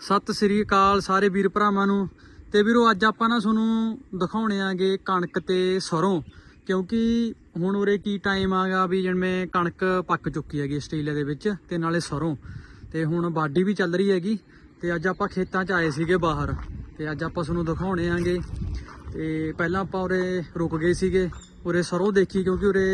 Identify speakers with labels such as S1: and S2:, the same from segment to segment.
S1: ਸਤਿ ਸ੍ਰੀ ਅਕਾਲ ਸਾਰੇ ਵੀਰ ਭਰਾਵਾਂ ਨੂੰ। ਤੇ ਵੀਰੋ, ਅੱਜ ਆਪਾਂ ਨਾ ਤੁਹਾਨੂੰ ਦਿਖਾਉਣੇ ਆਗੇ ਕਣਕ ਤੇ ਸਰੋਂ, ਕਿਉਂਕਿ ਹੁਣ ਉਰੇ ਕੀ ਟਾਈਮ ਆਗਾ ਵੀ ਜਿਵੇਂ ਕਣਕ ਪੱਕ ਚੁੱਕੀ ਹੈਗੀ ਆਸਟ੍ਰੇਲੀਆ ਦੇ ਵਿੱਚ ਤੇ ਨਾਲੇ ਸਰੋਂ। ਤੇ ਹੁਣ ਬਾਡੀ ਵੀ ਚੱਲ ਰਹੀ ਹੈਗੀ ਤੇ ਅੱਜ ਆਪਾਂ ਖੇਤਾਂ 'ਚ ਆਏ ਸੀਗੇ ਬਾਹਰ। ਤੇ ਅੱਜ ਆਪਾਂ ਤੁਹਾਨੂੰ ਦਿਖਾਉਣੇ ਆਂਗੇ। ਤੇ ਪਹਿਲਾਂ ਆਪਾਂ ਉਰੇ ਰੁਕ ਗਏ ਸੀਗੇ। ਉਰੇ ਸਰੋਂ ਦੇਖੀ ਕਿਉਂਕਿ ਉਰੇ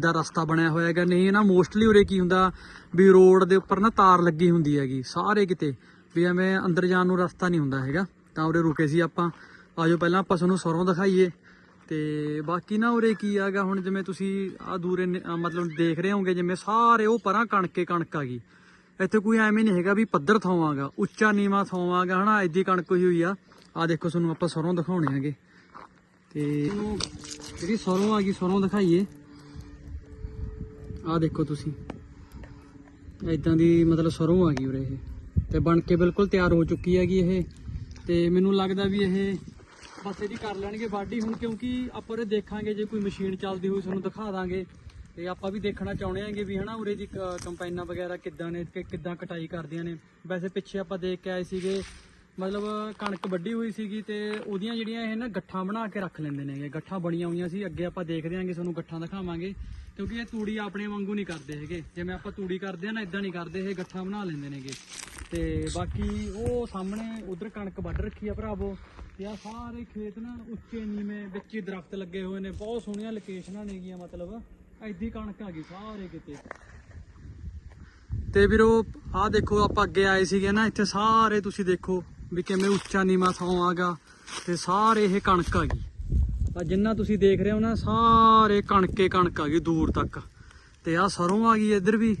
S1: ਦਾ ਰਸਤਾ ਬਣਿਆ ਹੋਇਆ ਹੈਗਾ। ਨਹੀਂ ਨਾ ਮੋਸਟਲੀ ਉਰੇ ਕੀ ਹੁੰਦਾ ਵੀ ਰੋਡ ਦੇ ਉੱਪਰ ਨਾ ਤਾਰ ਲੱਗੀ ਹੁੰਦੀ ਹੈਗੀ, ਸਾਰੇ ਕਿਤੇ। ਵੀ ਐਵੇਂ ਅੰਦਰ ਜਾਣ ਨੂੰ ਰਸਤਾ ਨਹੀਂ ਹੁੰਦਾ ਹੈਗਾ। ਤਾਂ ਉਰੇ ਰੁਕੇ ਸੀ ਆਪਾਂ। ਆਜੋ ਪਹਿਲਾਂ ਆਪਾਂ ਤੁਹਾਨੂੰ ਸਰੋਂ ਦਿਖਾਈਏ। ਤੇ ਬਾਕੀ ਨਾ ਉਰੇ ਕੀ ਆਗਾ, ਹੁਣ ਜਿਵੇਂ ਤੁਸੀਂ ਆ ਦੂਰੇ ਮਤਲਬ ਦੇਖ ਰਹੇ ਹੋਗੇ ਜਿਵੇਂ ਸਾਰੇ ਉਹ ਪਰਾਂ ਕਣਕੇ ਕਣਕ ਆ ਗਈ। ਇੱਥੇ ਕੋਈ ਐਵੇਂ ਨਹੀਂ ਹੈਗਾ ਵੀ ਪੱਧਰ ਥਾਂ ਆਗਾ, ਉੱਚਾ ਨੀਵਾ ਥਾਂ ਆਗਾ, ਹਨਾ ਐਦੀ ਕਣਕ ਹੋਈ ਹੋਈ ਆ। ਆ ਦੇਖੋ ਤੁਹਾਨੂੰ ਆਪਾਂ ਸਰੋਂ ਦਿਖਾਉਣੇ ਆਗੇ ਤੇ ਜਿਹੜੀ ਸਰੋਂ ਆ ਗਈ, ਸਰੋਂ ਦਿਖਾਈਏ। ਆ ਦੇਖੋ ਤੁਸੀਂ। ਇਦਾਂ ਦੀ ਮਤਲਬ ਸਰੋਂ ਆ ਗਈ ਉਰੇ ਇਹ। ਤੇ ਬਣ ਕੇ ਬਿਲਕੁਲ ਤਿਆਰ ਹੋ ਚੁੱਕੀ ਹੈਗੀ ਇਹ। ਤੇ ਮੈਨੂੰ ਲੱਗਦਾ ਵੀ ਇਹ ਬਸ ਇਹਦੀ ਕਰ ਲੈਣਗੇ ਵਾਢੀ ਹੁਣ, ਕਿਉਂਕਿ ਆਪਾਂ ਉਰੇ ਦੇਖਾਂਗੇ, ਜੇ ਕੋਈ ਮਸ਼ੀਨ ਚੱਲਦੀ ਹੋਈ ਤੁਹਾਨੂੰ ਦਿਖਾ ਦਾਂਗੇ। ਤੇ ਆਪਾਂ ਵੀ ਦੇਖਣਾ ਚਾਹੁੰਦੇ ਆਂਗੇ ਵੀ ਹਨਾ, ਉਰੇ ਦੀ ਕ- ਕੰਪਾਈਨਾਂ ਵਗੈਰਾ ਕਿੱਦਾਂ ਨੇ, ਕਿ ਕਿੱਦਾਂ ਕਟਾਈ ਕਰਦੀਆਂ ਨੇ। ਵੈਸੇ ਪਿੱਛੇ ਆਪਾਂ ਦੇਖ ਕੇ ਆਏ ਸੀਗੇ ਮਤਲਬ ਕਣਕ ਵੱਢੀ ਹੋਈ ਸੀਗੀ ਤੇ ਉਹਦੀਆਂ ਜਿਹੜੀਆਂ ਇਹ ਨਾ ਗੱਠਾਂ ਬਣਾ ਕੇ ਰੱਖ ਲੈਂਦੇ ਨੇਗੇ ਗੱਠਾਂ ਬਣੀਆਂ ਹੋਈਆਂ ਸੀ, ਅੱਗੇ ਆਪਾਂ ਦੇਖਦੇ ਆਂਗੇ ਤੁਹਾਨੂੰ ਗੱਠਾਂ ਦਿਖਾਵਾਂਗੇ, ਕਿਉਂਕਿ ਇਹ ਤੂੜੀ ਆਪਣੇ ਵਾਂਗੂ ਨਹੀਂ ਕਰਦੇ ਹੈਗੇ। ਜਿਵੇਂ ਆਪਾਂ ਤੂੜੀ ਕਰਦੇ ਆ ਨਾ ਇਦਾਂ ਨਹੀਂ ਕਰਦੇ, ਇਹ ਗੱਠਾਂ ਬਣਾ ਲੈਂਦੇ ਨੇਗੇ। ਤੇ ਬਾਕੀ ਉਹ ਸਾਹਮਣੇ ਉਧਰ ਕਣਕ ਵੱਢ ਰੱਖੀ ਆ ਭਰਾਵੋ, ਤੇ ਆ ਸਾਰੇ ਖੇਤ ਨਾ ਉੱਚੇ ਨੀਵੇਂ ਵਿੱਚ ਹੀ ਦਰਖਤ ਲੱਗੇ ਹੋਏ ਨੇ, ਬਹੁਤ ਸੋਹਣੀਆਂ ਲੋਕੇਸ਼ਨਾਂ ਨੇਗੀਆਂ ਮਤਲਬ ਐਡੀ ਕਣਕ ਆ ਗਈ ਸਾਰੇ ਕਿਤੇ। ਤੇ ਵੀਰੋ, ਆਹ ਦੇਖੋ, ਆਪਾਂ ਅੱਗੇ ਆਏ ਸੀਗੇ ਨਾ, ਇੱਥੇ ਸਾਰੇ ਤੁਸੀਂ ਦੇਖੋ ਵੀ ਕਿਵੇਂ ਉੱਚਾ ਨੀਵਾਂ ਥਾਂ ਆਗਾ ਤੇ ਸਾਰੇ ਇਹ ਕਣਕ ਆ ਗਈ। ਆ ਜਿੰਨਾ ਤੁਸੀਂ ਦੇਖ ਰਹੇ ਹੋ ਨਾ ਸਾਰੇ ਕਣਕੇ ਕਣਕ ਆ ਗਈ ਦੂਰ ਤੱਕ। ਤੇ ਆ ਸਰੋਂ ਆ ਗਈ ਇੱਧਰ ਵੀ।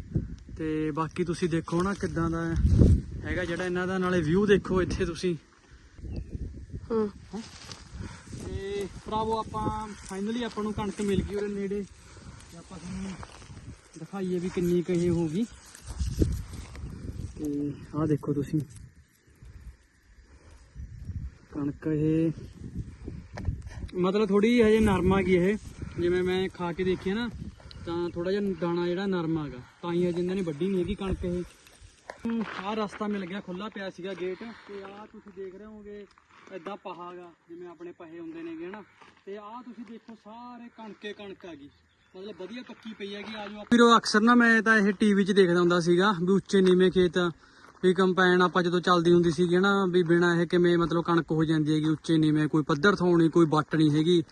S1: ਤੇ ਬਾਕੀ ਤੁਸੀਂ ਦੇਖੋ ਨਾ ਕਿੱਦਾਂ ਦਾ ਹੈਗਾ ਜਿਹੜਾ ਇਹਨਾਂ ਦਾ ਨਾਲੇ ਵਿਊ ਦੇਖੋ ਇੱਥੇ ਤੁਸੀਂ।
S2: ਹੂੰ।
S1: ਤੇ ਭਰਾਵੋ ਆਪਾਂ ਫਾਈਨਲੀ ਆਪਾਂ ਨੂੰ ਕਣਕ ਮਿਲ ਗਈ ਉਹਦੇ ਨੇੜੇ। ਤੇ ਆਪਾਂ ਤੁਹਾਨੂੰ ਦਿਖਾਈਏ ਵੀ ਕਿੰਨੀ ਕੁ ਇਹ ਹੋਗੀ ਤੇ ਆਹ ਦੇਖੋ ਤੁਸੀਂ। ਕਣਕ ਇਹ। ਮਤਲਬ ਥੋੜੀ ਹਜੇ ਨਰਮ ਆ ਗਈ ਇਹ। ਜਿਵੇਂ ਮੈਂ ਖਾ ਕੇ ਦੇਖਿਆ ਨਾ, ਤਾਂ ਥੋੜਾ ਜਿਹਾ ਦਾਣਾ ਜਿਹੜਾ ਨਰਮ ਆਗਾ ਤਾਂ ਹੀ ਹਜੇ ਇਹਨਾਂ ਨੇ ਵੱਡੀ ਨਹੀਂ ਹੈਗੀ ਕਣਕ ਇਹ। ਆਹ ਰਸਤਾ ਮਿਲ ਗਿਆ ਖੁੱਲਾ ਪਿਆ ਸੀਗਾ ਗੇਟ ਤੇ ਆਹ ਤੁਸੀਂ ਦੇਖ ਰਹੇ ਹੋਗੇ ਐਦਾਂ ਪਹਾਗਾ ਜਿਵੇਂ ਆਪਣੇ ਪਹੇ ਹੁੰਦੇ ਨੇਗੇ, ਹਨਾ। ਤੇ ਆਹ ਤੁਸੀਂ ਦੇਖੋ, ਸਾਰੇ ਕਣਕੇ ਕਣਕ ਆ ਗਈ। ਮਤਲਬ ਵਧੀਆ ਪੱਕੀ ਪਈ ਹੈਗੀ ਆ ਆਜੋ ਵੀਰੋ, ਅਕਸਰ ਨਾ ਮੈਂ ਤਾਂ ਇਹ ਟੀਵੀ 'ਚ ਦੇਖਦਾ ਹੁੰਦਾ ਸੀਗਾ, ਵੀ ਉੱਚੇ ਨੀਵੇਂ ਖੇਤ। ਵੀ ਕੰਪੈਨ ਆਪਾਂ ਜਦੋਂ ਚੱਲਦੀ ਹੁੰਦੀ ਸੀਗੀ ਨਾ ਵੀ ਬਿਨਾ ਇਹ ਕਿਵੇਂ ਮਤਲਬ ਕਣਕ ਹੋ ਜਾਂਦੀ ਹੈਗੀ, ਉੱਚੇ ਨੀਵੇਂ ਕੋਈ ਪੱਧਰ ਥਾਉਣੀ, ਕੋਈ ਵੱਟ ਨਹੀਂ ਹੈਗੀ।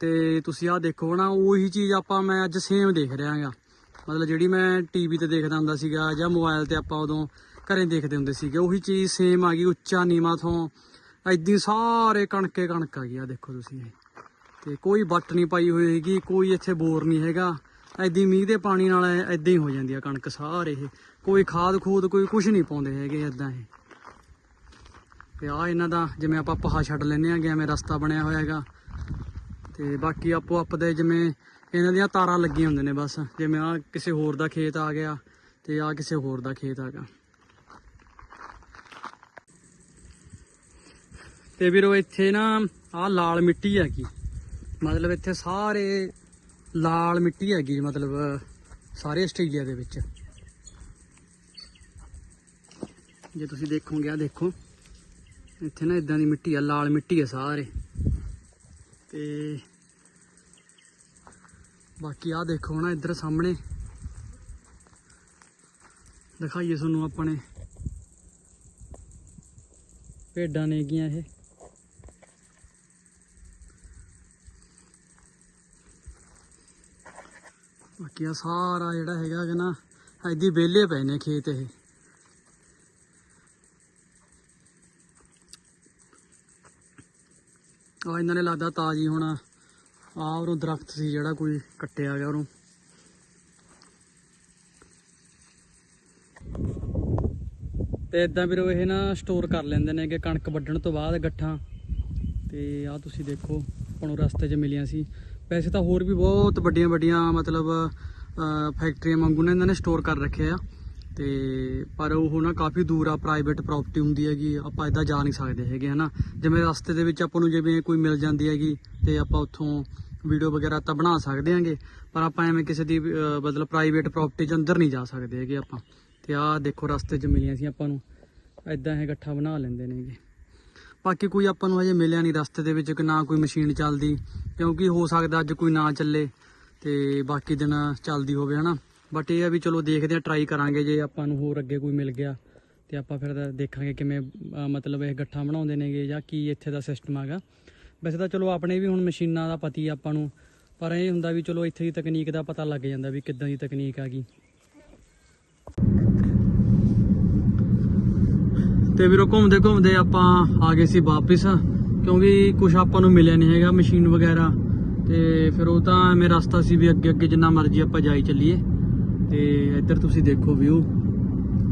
S1: ਤੇ ਤੁਸੀਂ ਆਹ ਦੇਖੋ ਨਾ ਉਹੀ ਚੀਜ਼ ਆਪਾਂ ਮੈਂ ਅੱਜ ਸੇਮ ਦੇਖ ਰਿਹਾ ਹਾਂ ਮਤਲਬ ਜਿਹੜੀ ਮੈਂ ਟੀਵੀ ਤੇ ਦੇਖਦਾ ਹੁੰਦਾ ਸੀਗਾ ਜਾਂ ਮੋਬਾਈਲ ਤੇ ਆਪਾਂ ਉਦੋਂ ਘਰੇ ਦੇਖਦੇ ਹੁੰਦੇ ਸੀਗੇ, ਉਹੀ ਚੀਜ਼ ਸੇਮ ਆ ਗਈ, ਉੱਚਾ ਨੀਵਾਂ ਥੋਂ ਐਦੀ ਸਾਰੇ ਕਣਕੇ ਕਣਕ ਆ ਗਈ ਆ ਦੇਖੋ ਤੁਸੀਂ। ਇਹ ਤੇ ਕੋਈ ਵੱਟ ਨਹੀਂ ਪਾਈ ਹੋਈ ਹੈਗੀ, ਕੋਈ ਇੱਥੇ ਬੋਰ ਨਹੀਂ ਹੈਗਾ। ਐਦੀ ਮੀਂਹ ਦੇ ਪਾਣੀ ਨਾਲ ਐਦਾਂ ਹੀ ਹੋ ਜਾਂਦੀ ਆ ਕਣਕ ਸਾਰੇ ਇਹ। ਕੋਈ ਖਾਦ ਖੂਦ ਕੋਈ ਕੁਝ ਨਹੀਂ ਪਾਉਂਦੇ ਹੈਗੇ ਐਦਾਂ ਇਹ। ਤੇ ਆ ਇਹਨਾਂ ਦਾ ਜਿਵੇਂ ਆਪਾਂ ਪਹਾ ਛੱਡ ਲੈਨੇ ਆਂਗੇ ਐਵੇਂ ਰਸਤਾ ਬਣਿਆ ਹੋਇਆ ਹੈਗਾ। ਤੇ ਬਾਕੀ ਆਪੋ ਆਪ ਦੇ ਜਿਵੇਂ ਇਹਨਾਂ ਦੀਆਂ ਤਾਰਾਂ ਲੱਗੀਆਂ ਹੁੰਦੇ ਨੇ ਬਸ। ਜਿਵੇਂ ਆ ਕਿਸੇ ਹੋਰ ਦਾ ਖੇਤ ਆ ਗਿਆ ਤੇ ਆ ਕਿਸੇ ਹੋਰ ਦਾ ਖੇਤ ਆ ਗਿਆ। ਤੇ ਵੀਰੋ ਇੱਥੇ ਨਾ ਆ ਲਾਲ ਮਿੱਟੀ ਹੈਗੀ। ਮਤਲਬ ਇੱਥੇ ਸਾਰੇ ਲਾਲ ਮਿੱਟੀ ਹੈਗੀ ਮਤਲਬ, ਸਾਰੇ ਆਸਟ੍ਰੇਲੀਆ ਦੇ ਵਿੱਚ। ਜੇ ਤੁਸੀਂ ਦੇਖੋਗੇ ਆ ਦੇਖੋ। ਇੱਥੇ ਨਾ ਇਦਾਂ ਦੀ ਮਿੱਟੀ ਆ, ਲਾਲ ਮਿੱਟੀ ਆ ਸਾਰੇ। ਤੇ ਬਾਕੀ ਆ ਦੇਖੋ ਨਾ, ਇੱਧਰ ਸਾਹਮਣੇ। ਦਿਖਾਈਏ ਤੁਹਾਨੂੰ ਆਪਣੇ। ਭੇਡਾਂ ਨੇਗੀਆਂ ਇਹ। ਬਾਕੀ ਆ ਸਾਰਾ ਜਿਹੜਾ ਹੈਗਾ ਕਿ ਨਾ ਐਦੀ ਵਿਹਲੇ ਪਏ ਨੇ ਖੇਤ ਇਹ। ਆ ਇਹਨਾਂ ਨੇ ਲੱਗਦਾ ਤਾਜੀ ਹੁਣ ਆ ਉਰੋਂ ਦਰਖਤ ਸੀ ਜਿਹੜਾ ਕੋਈ ਕੱਟਿਆ ਗਿਆ ਉਰੋਂ। ਤੇ ਇਦਾਂ ਵੀਰੋ ਇਹ ਨਾ ਸਟੋਰ ਕਰ ਲੈਂਦੇ ਨੇ ਕਿ ਕਣਕ ਵੱਢਣ ਤੋਂ ਬਾਅਦ ਗੱਠਾਂ। ਤੇ ਆ ਤੁਸੀਂ ਦੇਖੋ ਆਪਾਂ ਨੂੰ ਰਸਤੇ 'ਚ ਮਿਲੀਆਂ ਸੀ। ਵੈਸੇ ਤਾਂ ਹੋਰ ਵੀ ਬਹੁਤ ਵੱਡੀਆਂ ਵੱਡੀਆਂ ਮਤਲਬ ਫੈਕਟਰੀਆਂ ਵਾਂਗੂ ਨੇ ਇਹਨਾਂ ਨੇ ਸਟੋਰ ਕਰ ਰੱਖੇ ਆ। ਤੇ ਪਰ ਉਹ ਨਾ ਕਾਫੀ ਦੂਰ ਆ ਪ੍ਰਾਈਵੇਟ ਪ੍ਰਾਪਰਟੀ ਹੁੰਦੀ ਹੈਗੀ, ਆਪਾਂ ਇਦਾਂ ਜਾ ਨਹੀਂ ਸਕਦੇ ਹੈਗੇ, ਹਨਾ। ਜਿਵੇਂ ਰਸਤੇ ਦੇ ਵਿੱਚ ਆਪਾਂ ਨੂੰ ਜਿਵੇਂ ਕੋਈ ਮਿਲ ਜਾਂਦੀ ਹੈਗੀ, ਤੇ ਆਪਾਂ ਉੱਥੋਂ ਵੀਡੀਓ ਵਗੈਰਾ ਤਾਂ ਬਣਾ ਸਕਦੇ ਹਾਂਗੇ, ਪਰ ਆਪਾਂ ਐਵੇਂ ਕਿਸੇ ਦੀ ਮਤਲਬ ਪ੍ਰਾਈਵੇਟ ਪ੍ਰਾਪਰਟੀ 'ਚ ਅੰਦਰ ਨਹੀਂ ਜਾ ਸਕਦੇ ਹੈਗੇ ਆਪਾਂ। ਤੇ ਆਹ ਦੇਖੋ ਰਸਤੇ 'ਚ ਮਿਲੀਆਂ ਸੀ ਆਪਾਂ ਨੂੰ। ਐਦਾਂ ਇਹ ਇਕੱਠਾ ਬਣਾ ਲੈਂਦੇ ਨੇਗੇ। ਬਾਕੀ ਕੋਈ ਆਪਾਂ ਨੂੰ ਹਜੇ ਮਿਲਿਆ ਨਹੀਂ ਰਸਤੇ ਦੇ ਵਿੱਚ, ਕਿ ਨਾ ਕੋਈ ਮਸ਼ੀਨ ਚੱਲਦੀ, ਕਿਉਂਕਿ ਹੋ ਸਕਦਾ ਅੱਜ ਕੋਈ ਨਾ ਚੱਲੇ ਤੇ ਬਾਕੀ ਦਿਨ ਚੱਲਦੀ ਹੋਵੇ, ਹਨਾ। ਬਟ ਇਹ ਆ ਵੀ ਚਲੋ ਦੇਖਦੇ ਆ ਟਰਾਈ ਕਰਾਂਗੇ ਜੇ ਆਪਾਂ ਨੂੰ ਹੋਰ ਅੱਗੇ ਕੋਈ ਮਿਲ ਗਿਆ, ਤੇ ਆਪਾਂ ਫਿਰ ਦੇਖਾਂਗੇ ਕਿਵੇਂ ਮਤਲਬ ਇਹ ਗੱਠਾ ਬਣਾਉਂਦੇ ਨੇਗੇ ਜਾਂ ਕੀ ਇੱਥੇ ਦਾ ਸਿਸਟਮ ਹੈਗਾ। ਵੈਸੇ ਤਾਂ ਚਲੋ ਆਪਣੇ ਵੀ ਹੁਣ ਮਸ਼ੀਨਾਂ ਦਾ ਪਤੀ ਆ ਆਪਾਂ ਨੂੰ, ਪਰ ਇਹ ਹੁੰਦਾ ਵੀ ਚਲੋ ਇੱਥੇ ਦੀ ਤਕਨੀਕ ਦਾ ਪਤਾ ਲੱਗ ਜਾਂਦਾ ਵੀ ਕਿੱਦਾਂ ਦੀ ਤਕਨੀਕ ਆ ਗਈ। ਤੇ ਵੀਰੋ ਘੁੰਮਦੇ ਘੁੰਮਦੇ ਆਪਾਂ ਆ ਗਏ ਸੀ ਵਾਪਿਸ, ਕਿਉਂਕਿ ਕੁਝ ਆਪਾਂ ਨੂੰ ਮਿਲਿਆ ਨਹੀਂ ਹੈਗਾ ਮਸ਼ੀਨ ਵਗੈਰਾ। ਤੇ ਫਿਰ ਉਹ ਤਾਂ ਐਵੇਂ ਰਸਤਾ ਸੀ ਵੀ ਅੱਗੇ ਅੱਗੇ ਜਿੰਨਾ ਮਰਜ਼ੀ ਆਪਾਂ ਜਾਈ ਚੱਲੀਏ। ਤੇ ਇੱਧਰ ਤੁਸੀਂ ਦੇਖੋ ਵਿਊ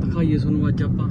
S1: ਦਿਖਾਈਏ ਤੁਹਾਨੂੰ ਅੱਜ ਆਪਾਂ।